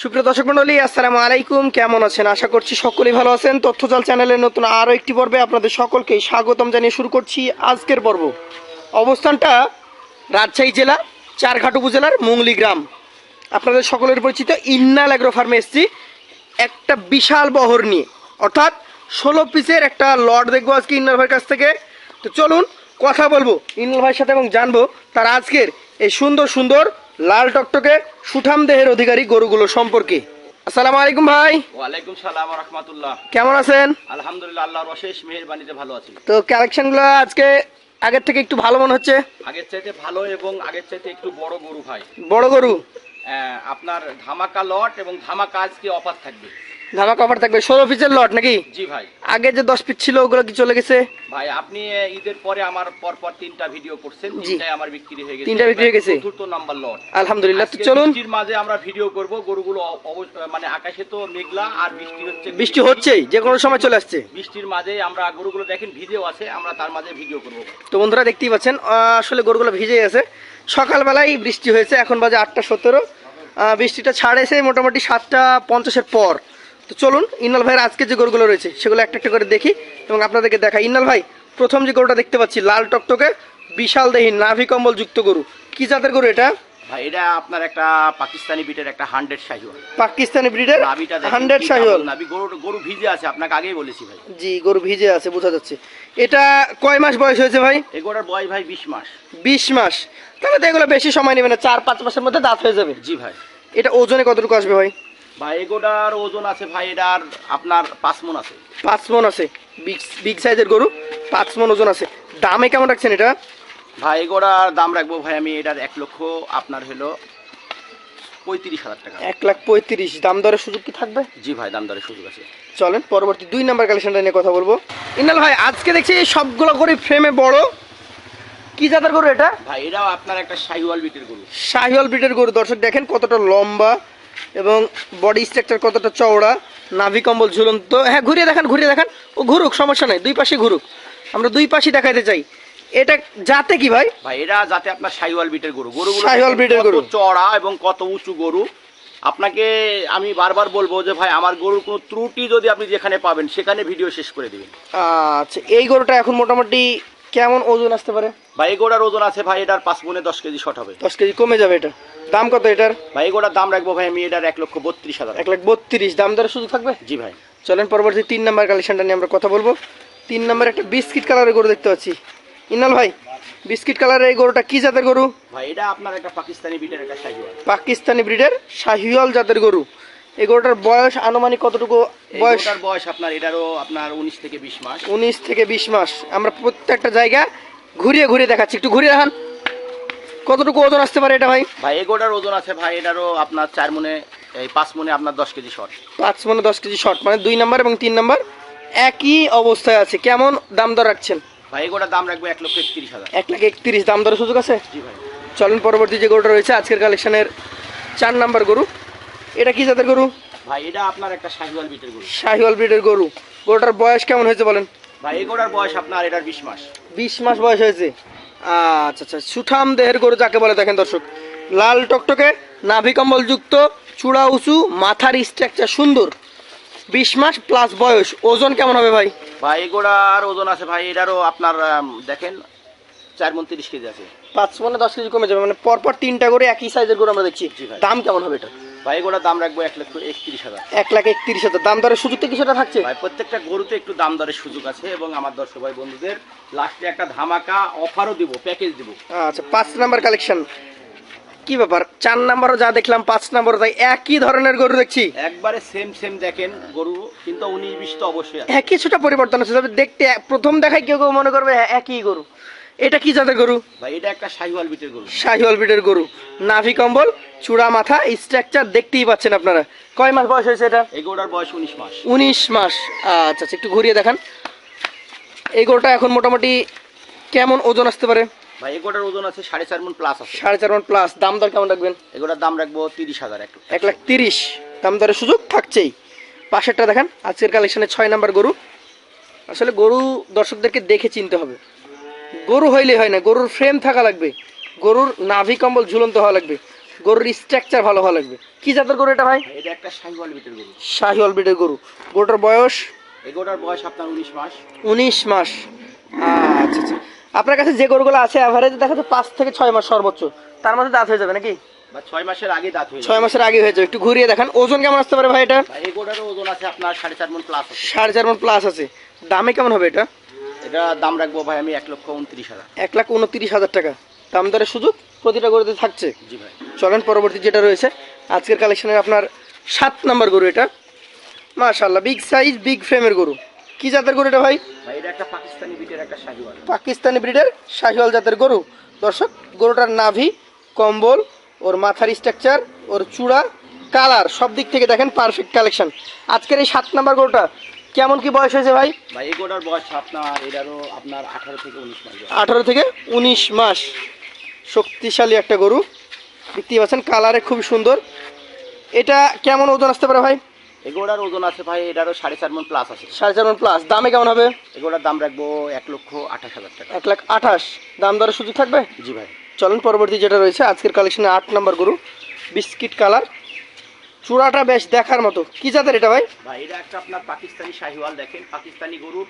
সুপ্রিয় দর্শক মন্ডলী, আসসালামু আলাইকুম। কেমন আছেন? আশা করছি সকলেই ভালো আছেন। তথ্যজাল চ্যানেলের নতুন আরও একটি পর্বে আপনাদের সকলকেই স্বাগতম জানিয়ে শুরু করছি আজকের পর্ব। অবস্থানটা রাজশাহী জেলা, চারঘাট উপজেলার মুংলি গ্রাম। আপনাদের সকলের পরিচিত ইন্নাল অ্যাগ্রো ফার্মে এসছি। একটা বিশাল বহর নিয়ে। অর্থাৎ ষোলো পিসের একটা লট দেখব আজকে ইন্নাল ভাইয়ের কাছ থেকে। তো চলুন কথা বলব। ইন্নাল ভাইয়ের সাথে এবং জানব তার আজকের এই সুন্দর সুন্দর লাল টকটকে সুঠাম দেহের অধিকারী গরুগুলো সম্পর্কে। আসসালামু আলাইকুম ভাই। ওয়ালাইকুম সালাম রহমতুল্লাহ। কেমন আছেন? আলহামদুলিল্লাহ আল্লাহর অশেষ মেহেরবানিতে ভালো আছি। তো কালেকশনগুলো আজকে আগের থেকে একটু ভালো মনে হচ্ছে? আগের চাইতে ভালো এবং আগের চাইতে একটু বড় গরু ভাই। বড় গরু? আহ, আপনার ধামাকা লট এবং ধামাকা আজকে অফার থাকবে। ধামা কভার থাকবে। ষোলো পিসের লট নাকি? জি ভাই। আগে যে দশ পিস ছিল ওগুলো কি চলে গেছে? ভাই আপনি ঈদের পরে আমার পর পর তিনটা ভিডিও করছেন তিনটাই আমার বিক্রি হয়ে গেছে। তিনটা বিক্রি হয়ে গেছে? চতুর্থ নাম্বার লট আলহামদুলিল্লাহ তো চলুন। বৃষ্টির মাঝে আমরা ভিডিও করব গরুগুলো মানে আকাশে তো মেঘলা আর বৃষ্টি হচ্ছে বৃষ্টি হচ্ছেই যে কোনো সময় চলে আসছে। বৃষ্টির মাঝে আমরা গরুগুলো দেখেন ভিজেও আছে আমরা তার মাঝে ভিডিও করব। তো বন্ধুরা দেখতেই পাচ্ছেন আসলে গরুগুলো ভিজে আছে। সকালবেলায় বৃষ্টি হয়েছে এখন বাজে আটটা সতেরো। বৃষ্টিটা ছাড়েছে মোটামুটি সাতটা পঞ্চাশের পর। তো চলুন ইন্নাল ভাইয়ের আজকে যে গরুগুলো রয়েছে সেগুলো একটা একটা করে দেখি এবং আপনাদেরকে দেখাই। ইন্নাল ভাই প্রথম যে গরুটা দেখতে পাচ্ছি লাল টকটকে বিশাল দেহি নাভি কম্বল যুক্ত গরু। কি জাতের গরু এটা? ভাই এটা আপনার একটা পাকিস্তানি বিটের একটা হান্ড্রেড শাহিওয়াল। পাকিস্তানি ব্রিডের হান্ড্রেড কি শাহিওয়াল। নাভি। গরু গরু ভিজে আছে আপনাকে আগেই বলেছি ভাই। জি গরু ভিজে আছে বোঝা যাচ্ছে। এটা কয় মাস বয়স হয়েছে ভাই? বয়স ভাই বিশ মাস। বিশ মাস। তাহলে তো এগুলো বেশি সময় নেবে না চার পাঁচ মাসের মধ্যে দাঁত হয়ে যাবে। জি ভাই। এটা ওজনে কতটুকু আসবে ভাই? ভাই এগোটার ওজন আছে ভাই এটার আপনার পাঁচ মন আছে। পাঁচ মন আছে। বিগ বিগ সাইজের গরু পাঁচ মন ওজন আছে। দামে কেমন রাখছেন এটা? ভাই এগোটার দাম রাখব ভাই আমি এটার এক লক্ষ আপনার হলো পঁয়ত্রিশ হাজার টাকা। এক লাখ পঁয়ত্রিশ। দাম দরের সুযোগ কি থাকবে? জি ভাই দাম দরের সুযোগ আছে। চলেন পরবর্তী দুই নাম্বার কালেকশনটা নিয়ে কথা বলব। ইনাল ভাই আজকে দেখছি এই সবগুলো গরু ফ্রেমে বড়। কি জাতের গরু এটা? ভাই এটাও আপনার একটা শাহিওয়াল বিটের গরু। শাহিওয়াল ব্রিডের গরু। দর্শক দেখেন কতটা লম্বা। এবং বডি স্ট্রাকচার কতটা চওড়া নাভি কম্বল ঝুলন্ত। হ্যাঁ ঘুরিয়ে দেখান ঘুরিয়ে দেখান। ও ঘুরুক সমস্যা নেই দুই পাশে ঘুরুক। আমরা দুই পাশে দেখাইতে চাই। এটা যাতে কি ভাই? ভাই এরা যাতে আপনার সাইওয়াল বিটের গরু। গরুগুলো দেখেন breed-এর কত গরু। চড়া এবং কত উঁচু গরু। আপনাকে আমি বারবার বলব যে ভাই আমার গরুর কোনো ত্রুটি যদি আপনি যেখানে পাবেন সেখানে ভিডিও শেষ করে দিবেন। আচ্ছা এই গরুটা এখন মোটামুটি কেমন ওজন আসতে পারে? ভাই এগোটার ওজন আছে ভাই এটার পাঁচ মনে দশ কেজি শর্ট হবে। দশ কেজি কমে যাবে এটা। দাম কত এটার? ভাই এগোটার দাম রাখব ভাই আমি এটার এক লক্ষ বত্রিশ হাজার। এক লাখ বত্রিশ। দাম দরে সুযোগ থাকবে? জি ভাই। চলেন পরবর্তী তিন নাম্বার কালেকশনটা নিয়ে আমরা কথা বলব। তিন নাম্বার একটা বিস্কিট কালারের গরু দেখতে পাচ্ছি। ইনাল ভাই বিস্কিট কালারের এই গরুটা কি জাতের গরু? ভাই এটা আপনার একটা পাকিস্তানি বিটের একটা শাহিওয়াল। পাকিস্তানি ব্রিডের শাহিওয়াল জাতের গরু। এই গরুটার বয়স আনুমানিক কতটুকু বয়স? বয়স বয়স আপনার এটারও আপনার উনিশ থেকে বিশ মাস। উনিশ থেকে বিশ মাস। আমরা প্রত্যেকটা জায়গা ঘুরিয়ে ঘুরিয়ে দেখাচ্ছি। একটু ঘুরিয়ে দেখান। কতটুকু ওজন আসতে পারে এটা ভাই? ভাই এগোটার ওজন আছে ভাই এটারও আপনার চার মনে এই পাঁচ মনে আপনার দশ কেজি শর্ট পাঁচ মানে দশ কেজি শর্ট মানে দুই নাম্বার এবং তিন নাম্বার একই অবস্থায় আছে। কেমন দাম দর রাখছেন? ভাই এগোটার দাম রাখব এক লক্ষ একত্রিশ হাজার। এক লাখ একত্রিশ। দাম দরের সুযোগ আছে? জি ভাই। চলেন পরবর্তী যে গরুটা রয়েছে আজকের কালেকশনের চার নাম্বার গরু। এটা কি জাতের গরু? ভাই এটা আপনার একটা শাহিওয়াল বিটের গরু। শাহিওয়াল ব্রিডের গরু। গরুটার বয়স কেমন হয়েছে বলেন? ভাই এগোটার বয়স আপনার এটার বিশ মাস। বিশ মাস বয়স হয়েছে। আচ্ছা আচ্ছা সুঠাম দেহের গরু যাকে বলে দেখেন দর্শক। লাল টকটকে নাভি কম্বল যুক্ত চূড়া উঁচু মাথার স্ট্রাকচার সুন্দর। বিশ মাস প্লাস বয়স। ওজন কেমন হবে ভাই? ভাই এগোটার ওজন আছে ভাই এটারও আপনার দেখেন চার মন তিরিশ কেজি আছে। পাঁচ মানে দশ কেজি কমে যাবে। মানে পরপর তিনটা করে একই সাইজের গরু আমরা দেখছি। দাম কেমন হবে এটা? ভাই এগোটার দাম রাখব এক লক্ষ একত্রিশ হাজার। এক লাখ একত্রিশ হাজার। দাম দরের সুযোগ তো কিছুটা থাকছে? ভাই প্রত্যেকটা গরুতে একটু দাম দরের সুযোগ আছে এবং আমার দর্শক ভাই বন্ধুদের লাস্টে একটা ধামাকা অফারও দিব প্যাকেজ দিব। আচ্ছা পাঁচ নাম্বার কালেকশন কি ব্যাপার? চার নাম্বারও যা দেখলাম পাঁচ নাম্বারও তাই একই ধরনের গরু দেখছি। একবারে সেম সেম দেখেন গরু কিন্তু উনিশ বিশ তো অবশ্যই হ্যাঁ কিছুটা পরিবর্তন আছে তবে দেখতে প্রথম দেখায় কেউ কেউ মনে করবে হ্যাঁ, একই গরু। এটা কি জাতের গরু? ভাই এটা একটা শাহিওয়াল বিটের গরু। শাহিওয়াল ব্রিডের গরু। নাভি কম্বল চূড়া মাথা স্ট্রাকচার দেখতেই পাচ্ছেন আপনারা। কয় মাস বয়স হয়েছে এটা? এগোটার বয়স উনিশ মাস। উনিশ মাস। আচ্ছা আচ্ছা একটু ঘুরিয়ে দেখান। এই গরুটা এখন মোটামুটি কেমন ওজন আসতে পারে? ভাই এগোটার ওজন আছে সাড়ে চার মন প্লাস আছে। সাড়ে চার মান প্লাস দাম দর কেমন রাখবেন? এগোটার দাম রাখব তিরিশ হাজার এক এক লাখ তিরিশ। দাম দরের সুযোগ থাকছেই। পাশেরটা দেখেন আজকের কালেকশনে ছয় নাম্বার গরু। আসলে গরু দর্শকদেরকে দেখে চিনতে হবে। গরু হইলে হয় না গরুর ফ্রেম থাকা লাগবে গরুর নাভি কম্বল ঝুলন্ত হওয়া লাগবে গরুর স্ট্রাকচার ভালো হওয়া লাগবে। কি জাতের গরু এটা ভাই? এটা একটা শাহিওয়াল বিটের গরু। শাহিওয়াল ব্রিডের গরু। গরুটার বয়স? এগোটার বয়স আপনার উনিশ মাস। উনিশ মাস। আচ্ছা আচ্ছা। আপনার কাছে যে গরুগুলো আছে অ্যাভারেজ দেখা যাচ্ছে পাঁচ থেকে ছয় মাস সর্বোচ্চ। তার মধ্যে দাঁত হয়ে যাবে নাকি? বা ছয় মাসের আগে দাঁত হয়ে ছয় মাসের আগে হয়ে যাবে। একটু ঘুরিয়ে দেখান। ওজন কেমন আসতে পারে ভাই এটা? ভাই এগোটারও ওজন আছে আপনার সাড়ে চার মন প্লাস আছে। সাড়ে চার মন প্লাস আছে। দামে কেমন হবে এটা? এটা দাম রাখব ভাই আমি এক লক্ষ উনত্রিশ হাজার। এক লাখ উনত্রিশ হাজার টাকা। দাম দরের সুযোগ প্রতিটা গরুতে থাকছে। জি ভাই। চলেন পরবর্তী যেটা রয়েছে আজকের কালেকশনের আপনার সাত নাম্বার গরু এটা। মাশাল্লাহ বিগ সাইজ বিগ ফ্রেমের গরু। কি জাতের গরু এটা ভাই? ভাই এটা একটা পাকিস্তানি বিটের একটা শাহিওয়াল। পাকিস্তানি ব্রিডের শাহিওয়াল জাতের গরু। দর্শক গরুটার নাভি কম্বল ওর মাথার স্ট্রাকচার ওর চূড়া কালার সব দিক থেকে দেখেন পারফেক্ট কালেকশন আজকের এই সাত নাম্বার গরুটা কেমন কি বয়স হয়েছে ভাই? ভাই বয়স আপনার এটারও আপনার আঠারো থেকে উনিশ মাস আঠারো থেকে উনিশ মাস। শক্তিশালী একটা গরু। দেখতেই পাচ্ছেন কালারে খুব সুন্দর। এটা কেমন ওজন আসতে পারে ভাই? এগোটার ওজন আছে ভাই এটারও সাড়ে চার মন প্লাস আছে। সাড়ে চার প্লাস দামে কেমন হবে? দাম রাখব এক লক্ষ আঠাশ হাজার টাকা। এক লাখ আঠাশ। দাম দরের সুযোগ থাকবে? জি ভাই। চলেন পরবর্তী যেটা রয়েছে আজকের কালেকশনে আট নম্বর গরু। Biscuit colour. চূড়াটা বেশ দেখার মতো। কি জাতের এটা ভাই? ভাই এটা একটা আপনার পাকিস্তানি শাহিওয়াল দেখেন পাকিস্তানি গরুর।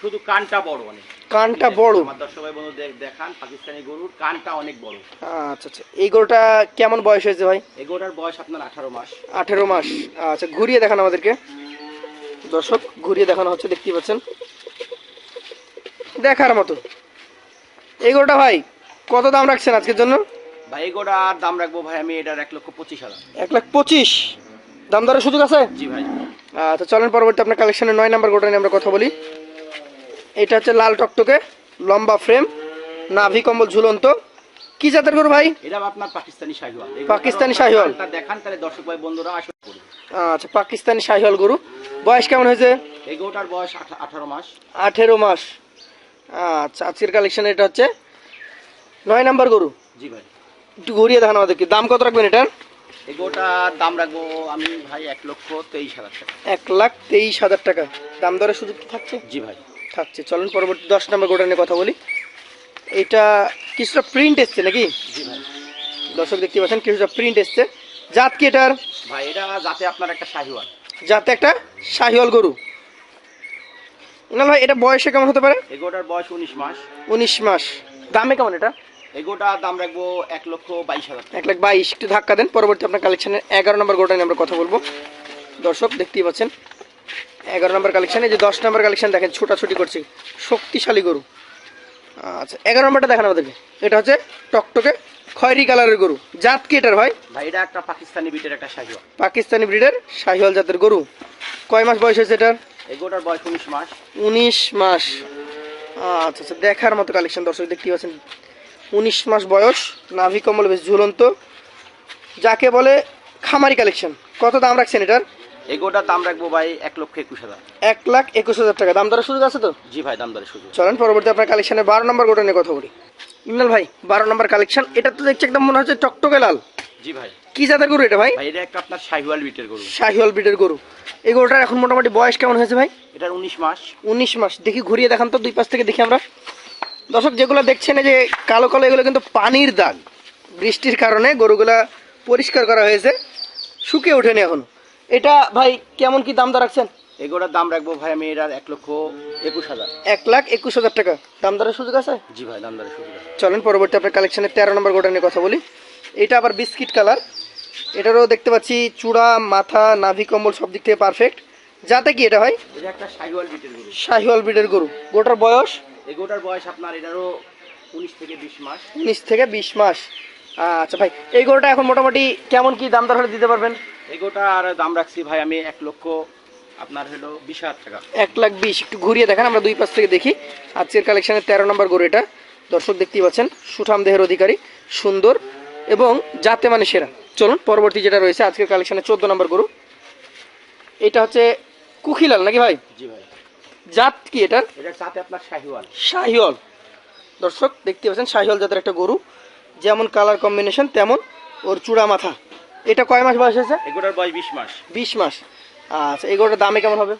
শুধু কানটা বড় অনেক। কানটা বড়। আমার দর্শক ভাই বন্ধু দেখ- দেখান পাকিস্তানি গরুর কানটা অনেক বড়। আচ্ছা আচ্ছা। এই গরুটা কেমন বয়স হয়েছে ভাই? এগোটার বয়স আপনার আঠারো মাস। আঠেরো মাস। আচ্ছা ঘুরিয়ে দেখান আমাদেরকে। দর্শক ঘুরিয়ে দেখানো হচ্ছে দেখতেই পাচ্ছেন। দেখার মতো। এই গরুটা ভাই কত দাম রাখছেন আজকের জন্য? ভাই এগোটার দাম রাখব ভাই আমি এটার এক লক্ষ পঁচিশ হাজার। এক লাখ পঁচিশ? দাম দরের সুযোগ আছে? জি ভাই। আচ্ছা চলেন পরবর্তী আপনার কালেকশনের নয় নাম্বার গোটা নিয়ে আমরা কথা বলি। এটা হচ্ছে লাল টকটকে লম্বা ফ্রেম নাভি কম্বল ঝুলন্ত। কি জাতের গরু ভাই? এটা আপনার পাকিস্তানি শাহিওয়াল। পাকিস্তানি শাহিওয়াল। দেখান তাহলে দর্শক ভাই বন্ধুরা করবে আচ্ছা পাকিস্তানি শাহিওয়াল গরু। বয়স কেমন হয়েছে? এগোটার বয়স আঠারো মাস। আঠেরো মাস। আচ্ছা আজকের কালেকশন এটা হচ্ছে নয় নাম্বার গরু। জি ভাই। একটু ঘুরিয়ে দেখান আমাদেরকে। দাম কত রাখবেন এটার? এগোটার দাম রাখব আমি ভাই এক লক্ষ তেইশ হাজার টাকা। এক লাখ তেইশ হাজার টাকা। দাম দরের সুযোগ কি থাকছে? জি ভাই। থাকছে। চলেন পরবর্তী দশ নম্বর গোটা নিয়ে কথা বলি। এটা কিছুটা প্রিন্ট এসছে নাকি? জি ভাই। দর্শক দেখতে পাচ্ছেন কিছুটা প্রিন্ট এসছে। জাত কি এটার? ভাই এটা যাতে আপনার একটা শাহিওয়াল। যাতে একটা শাহিওয়াল গরু। না ভাই এটা বয়সে কেমন হতে পারে? এগোটার বয়স উনিশ মাস। উনিশ মাস। দামে কেমন এটা? দাম রাখব এক লক্ষ বাইশ হাজার এক লাখ বাইশ একটু ধাক্কা দেন পরবর্তী আপনার কালেকশনের এগারো নম্বর গোটা নিয়ে আমরা কথা বলব। দর্শক দেখতেই পাচ্ছেন এগারো নম্বর কালেকশানে যে দশ নম্বর কালেকশন দেখেন ছোটাছুটি করছে শক্তিশালী গরু। আচ্ছা এগারো নম্বরটা দেখেন আমাদেরকে। এটা হচ্ছে টকটকে খয়েরি কালারের গরু। জাত কি এটার ভাই? ভাই এটা একটা পাকিস্তানি বিটের একটা শাহিওয়াল। পাকিস্তানি ব্রিডের শাহিওয়াল জাতের গরু। কয় মাস বয়স হয়েছে এটার? বয়স উনিশ মাস। উনিশ মাস। আচ্ছা আচ্ছা দেখার মতো কালেকশন দর্শক দেখতেই পাচ্ছেন। উনিশ মাস বয়স নাভি কম্বল বেশ ঝুলন্ত। যাকে বলে খামারি কালেকশন। কত দাম রাখছেন এটার? এগোটার দাম রাখব ভাই এক লক্ষ একুশ হাজার। এক লাখ একুশ হাজার টাকা। দাম দরের সুযোগ আছে তো? জি ভাই দাম দরে সুযোগ। চলেন পরবর্তী আপনার কালেকশনের বারো নম্বর গোটা নিয়ে কথা বলি। ইমরান ভাই বারো নম্বর কালেকশন। এটা তো দেখছি একদম মনে হচ্ছে টকটকে লাল। জি ভাই। কি জাতের গরু এটা ভাই? এটা একটা আপনার শাহিওয়াল বিটের গরু। শাহিওয়াল ব্রিডের গরু। এই গরুটার এখন মোটামুটি বয়স কেমন হয়েছে ভাই? এটার উনিশ মাস। উনিশ মাস। দেখি ঘুরিয়ে দেখান তো দুই পাশ থেকে দেখি আমরা। দর্শক যেগুলো দেখছেন এই যে কালো কালো এগুলো কিন্তু পানির দাগ। বৃষ্টির কারণে গরুগুলা পরিষ্কার করা হয়েছে। শুকিয়ে ওঠেনি এখন। এটা ভাই কেমন কি দাম দর রাখছেন? এগোটার দাম রাখব ভাই আমি এটার এক লক্ষ একুশ হাজার। এক লাখ একুশ হাজার টাকা। দাম দরের সুযোগ আছে? জি ভাই দাম দরে সুযোগ আছে। চলেন পরবর্তী আপনার কালেকশনের তেরো নম্বর গোটা নিয়ে কথা বলি। এটা আবার বিস্কিট কালার এটারও দেখতে পাচ্ছি চূড়া মাথা নাভি কম্বল সব দিক থেকে পারফেক্ট যাতে কি এটা হয়? এটা একটা শাহিওয়াল বিটের গরু। শাহিওয়াল ব্রিডের গরু। গোটার বয়স? এগোটার বয়স আপনার এটারও উনিশ থেকে বিশ মাস। উনিশ থেকে বিশ মাস। আচ্ছা ভাই এই গরুটা এখন মোটামুটি কেমন কি দাম দর হলে দিতে পারবেন? এগোটার দাম রাখছি ভাই আমি এক লক্ষ আপনার হলো বিশ হাজার টাকা। এক লাখ বিশ। একটু ঘুরিয়ে দেখেন আমরা দুই পাশ থেকে দেখি। আজকের কালেকশনের তেরো নম্বর গরু এটা। দর্শক দেখতেই পাচ্ছেন সুঠাম দেহের অধিকারী সুন্দর এবং জাতে মানে সেরা। চলুন পরবর্তী যেটা রয়েছে আজকের কালেকশনের চোদ্দ নম্বর গরু। এটা হচ্ছে কুখিলাল নাকি ভাই? জি ভাই। জাত কি এটার? সাথে আপনার শাহিওয়াল। শাহিওল দর্শক দেখতে পাচ্ছেন শাহিওল জাতের একটা গরু। যেমন কালার কম্বিনেশন তেমন ওর চূড়া মাথা। এটা কয় মাস বয়স হয়েছে? এগোটার বয়স বিশ মাস। বিশ মাস। আচ্ছা এই গরুটার দামে কেমন হবে?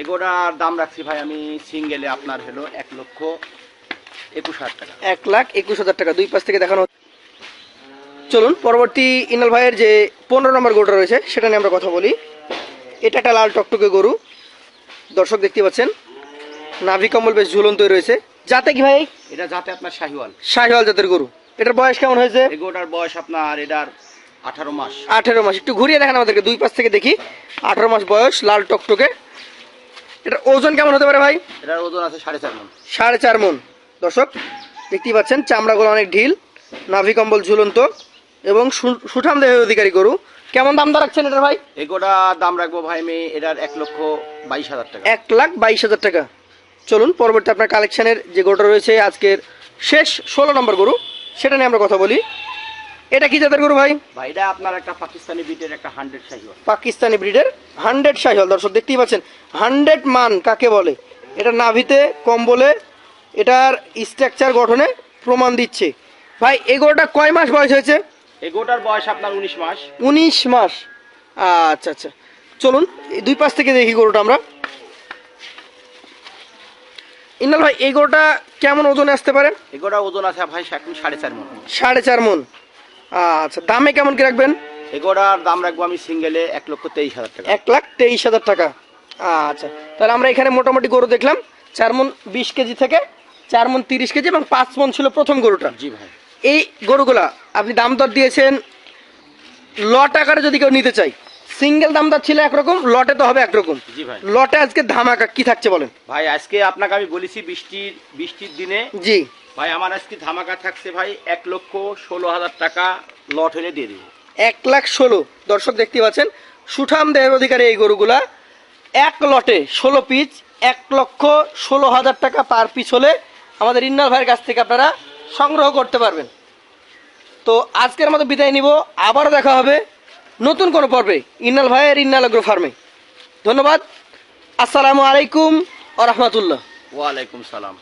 এগোটার দাম রাখছি ভাই আমি সিঙ্গেলে আপনার হলো এক লক্ষ একুশ হাজার টাকা। এক লাখ একুশ হাজার টাকা দুই পাশ থেকে দেখানো। চলুন পরবর্তী ইনাল ভাইয়ের যে পনেরো নম্বর গরুটা রয়েছে সেটা নিয়ে আমরা কথা বলি। এটা একটা লাল টকটকে গরু। দর্শক দেখতে পাচ্ছেন নাভি কম্বল বেশ ঝুলন্তই রয়েছে। যাতে কি ভাই? এটা যাতে আপনার শাহিওয়াল। শাহিওয়াল জাতের গরু। এটার বয়স কেমন হয়েছে? এগোটার বয়স আপনার এটার আঠারো মাস। আঠেরো মাস। একটু ঘুরিয়ে দেখেন আমাদেরকে দুই পাশ থেকে দেখি। আঠারো মাস বয়স লাল টকটকে। এটার ওজন কেমন হতে পারে ভাই? এটার ওজন আছে সাড়ে চার মন। সাড়ে চার মন। দর্শক দেখতেই পাচ্ছেন চামড়াগুলো অনেক ঢিল নাভি কম্বল ঝুলন্ত এবং সুঠাম দেহের অধিকারী গরু। কেমন দাম দর রাখছেন এটার ভাই? এগোটা দাম রাখব ভাই আমি এটার এক লক্ষ বাইশ হাজার টাকা। এক লাখ বাইশ হাজার টাকা। চলুন পরবর্তী আপনার কালেকশনের যে গরুটা রয়েছে আজকের শেষ ষোলো নম্বর গরু সেটা নিয়ে আমরা কথা বলি। এটা কি জাতের গরু ভাই? ভাই এটা আপনার একটা পাকিস্তানি ব্রিডের একটা হান্ড্রেড শাহিওয়াল। পাকিস্তানি ব্রিডের হান্ড্রেড সাইহল দর্শক দেখতেই পাচ্ছেন হান্ড্রেড মান কাকে বলে? এটা নাভিতে কম্বলে এটার স্ট্রাকচার গঠনে প্রমাণ দিচ্ছে। ভাই এই গরুটা কয় মাস বয়স হয়েছে? এগোটার বয়স আপনার উনিশ মাস। উনিশ মাস। আচ্ছা আচ্ছা। চলুন এই দুই পাশ থেকে দেখি গরুটা আমরা। ইন্নাল ভাই এই গরুটা কেমন ওজনে আসতে পারে? এগোটা ওজন আছে ভাই সাড়ে চার মন। সাড়ে চার মন। আচ্ছা দামে কেমন কি রাখবেন? এগোটার দাম রাখব আমি সিঙ্গেলে এক লক্ষ তেইশ হাজার টাকা। এক লাখ তেইশ হাজার টাকা। আচ্ছা তাহলে আমরা এখানে মোটামুটি গরু দেখলাম চার মন বিশ কেজি থেকে চার মন তিরিশ কেজি এবং পাঁচ মন ছিল প্রথম গরুটা। জি ভাই। এই গরুগুলা আপনি দাম দর দিয়েছেন লট আকারে যদি কেউ নিতে চাই সিঙ্গেল দাম দর ছিল একরকম লটে তো হবে একরকম। জি ভাই। লটে আজকে ধামাকা কি থাকছে বলেন? ভাই আজকে আপনাকে আমি বলেছি বৃষ্টির বৃষ্টির দিনে। জি। ভাই আমার আজকে ধামাকা থাকছে ভাই এক লক্ষ ষোলো হাজার টাকা লট হলে দিয়ে দিব। এক লাখ ষোলো দর্শক দেখতে পাচ্ছেন সুঠাম দেহের অধিকারী এই গরুগুলা। এক লটে ষোলো পিস এক লক্ষ ষোলো হাজার টাকা পার পিস হলে আমাদের ইন্নাল ভাইয়ের কাছ থেকে আপনারা সংগ্রহ করতে পারবেন। তো আজকের মতো বিদায় নিব। আবারও দেখা হবে নতুন কোনো পর্বে ইন্নাল ভাইয়ের ইন্নাল আগ্রো ফার্মে। ধন্যবাদ। আসসালামু আলাইকুম আ রহমতুল্লাহ। ওয়ালাইকুম সালাম।